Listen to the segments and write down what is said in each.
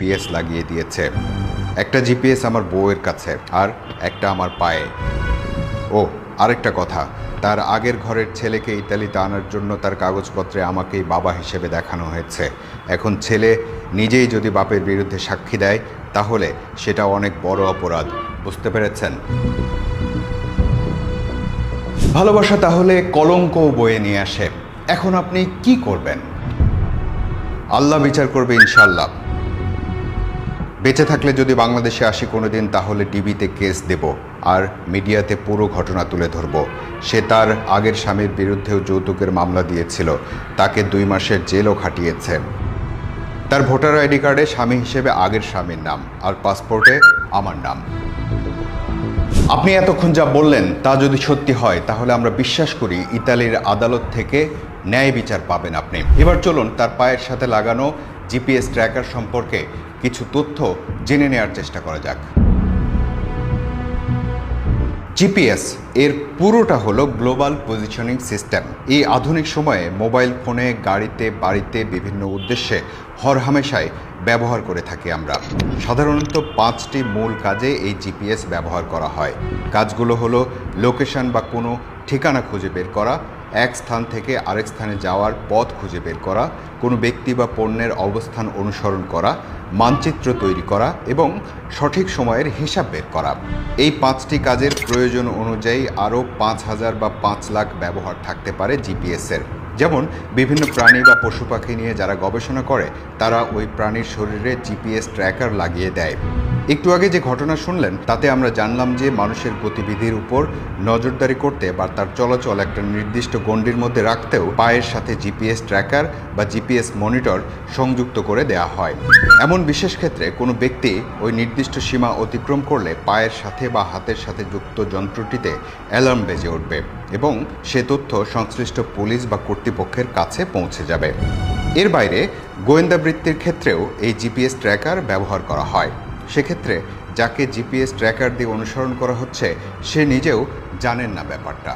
GPS লাগিয়ে দিয়েছে। একটা জিপিএস আমার বউয়ের কাছে আর একটা আমার পায়ে। ও, আরেকটা কথা, তার আগের ঘরের ছেলেকে ইতালিতে আনার জন্য তার কাগজপত্রে আমাকেই বাবা হিসেবে দেখানো হয়েছে। এখন ছেলে নিজেই যদি বাপের বিরুদ্ধে সাক্ষী দেয়, তাহলে সেটা অনেক বড় অপরাধ, বুঝতে পেরেছেন? ভালোবাসা তাহলে কলঙ্কও বয়ে নিয়ে আসে। এখন আপনি কি করবেন? আল্লাহ বিচার করবে ইনশাল্লাহ বেঁচে থাকলে যদি বাংলাদেশে আসি কোনোদিন, তাহলে টিভিতে কেস দেব আর মিডিয়াতে পুরো ঘটনা তুলে ধরব। সে তার আগের স্বামীর বিরুদ্ধেও যৌতুকের মামলা দিয়েছিল। তাকে দুই মাসের জেলও খাটিয়েছে। তার ভোটার আইডি কার্ডে স্বামী হিসেবে আগের স্বামীর নাম আর পাসপোর্টে আমার নাম। আপনি এতক্ষণ যা বললেন, তা যদি সত্যি হয়, তাহলে আমরা বিশ্বাস করি ইতালির আদালত থেকে ন্যায় বিচার পাবেন আপনি। এবার চলুন তার পায়ের সাথে লাগানো জিপিএস ট্র্যাকার সম্পর্কে কিছু তথ্য জেনে নেওয়ার চেষ্টা করা যাক। জিপিএস এর পুরোটা হলো গ্লোবাল পজিশনিং সিস্টেম। এই আধুনিক সময়ে মোবাইল ফোনে, গাড়িতে, বাড়িতে বিভিন্ন উদ্দেশ্যে হরহামেশায় ব্যবহার করে থাকি আমরা। সাধারণত পাঁচটি মূল কাজে এই জিপিএস ব্যবহার করা হয়। কাজগুলো হলো লোকেশন বা কোনো ঠিকানা খুঁজে বের করা এক স্থান থেকে আরেক স্থানে যাওয়ার পথ খুঁজে বের করা, কোনো ব্যক্তি বা পণ্যের অবস্থান অনুসরণ করা, মানচিত্র তৈরি করা এবং সঠিক সময়ের হিসাব বের করা। এই পাঁচটি কাজের প্রয়োজন অনুযায়ী আরও পাঁচ হাজার বা পাঁচ লাখ ব্যবহার থাকতে পারে জিপিএসের। যেমন, বিভিন্ন প্রাণী বা পশু পাখি নিয়ে যারা গবেষণা করে, তারা ওই প্রাণীর শরীরে জিপিএস ট্র্যাকার লাগিয়ে দেয়। একটু আগে যে ঘটনা শুনলেন, তাতে আমরা জানলাম যে মানুষের গতিবিধির উপর নজরদারি করতে বা তার চলাচল একটা নির্দিষ্ট গণ্ডির মধ্যে রাখতেও পায়ের সাথে জিপিএস ট্র্যাকার বা জিপিএস মনিটর সংযুক্ত করে দেওয়া হয়। এমন বিশেষ ক্ষেত্রে কোনো ব্যক্তি ওই নির্দিষ্ট সীমা অতিক্রম করলে পায়ের সাথে বা হাতের সাথে যুক্ত যন্ত্রটিতে অ্যালার্ম বেজে উঠবে এবং সে তথ্য সংশ্লিষ্ট পুলিশ বা কর্তৃপক্ষের কাছে পৌঁছে যাবে। এর বাইরে গোয়েন্দা বৃত্তির ক্ষেত্রেও এই জিপিএস ট্র্যাকার ব্যবহার করা হয়। সেক্ষেত্রে যাকে জিপিএস ট্র্যাকার দিয়ে অনুসরণ করা হচ্ছে, সে নিজেও জানেন না ব্যাপারটা।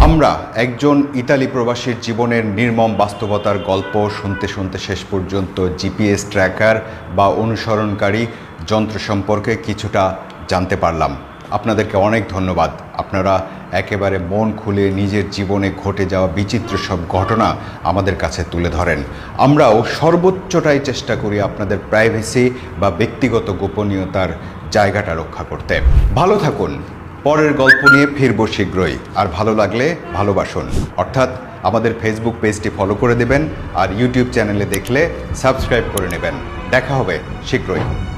আমরা একজন ইতালি প্রবাসীর জীবনের নির্মম বাস্তবতার গল্প শুনতে শুনতে শেষ পর্যন্ত জিপিএস ট্র্যাকার বা অনুসরণকারী যন্ত্র সম্পর্কে কিছুটা জানতে পারলাম। আপনাদেরকে অনেক ধন্যবাদ। আপনারা একেবারে মন খুলে নিজের জীবনে ঘটে যাওয়া বিচিত্র সব ঘটনা আমাদের কাছে তুলে ধরেন। আমরাও সর্বোচ্চটাই চেষ্টা করি আপনাদের প্রাইভেসি বা ব্যক্তিগত গোপনীয়তার জায়গাটা রক্ষা করতে। ভালো থাকুন। পরের গল্প নিয়ে ফিরব শীঘ্রই। আর ভালো লাগলে ভালোবাসুন। অর্থাৎ আমাদের ফেসবুক পেজটি ফলো করে দেবেন আর ইউটিউব চ্যানেলে দেখলে সাবস্ক্রাইব করে নেবেন। দেখা হবে শীঘ্রই।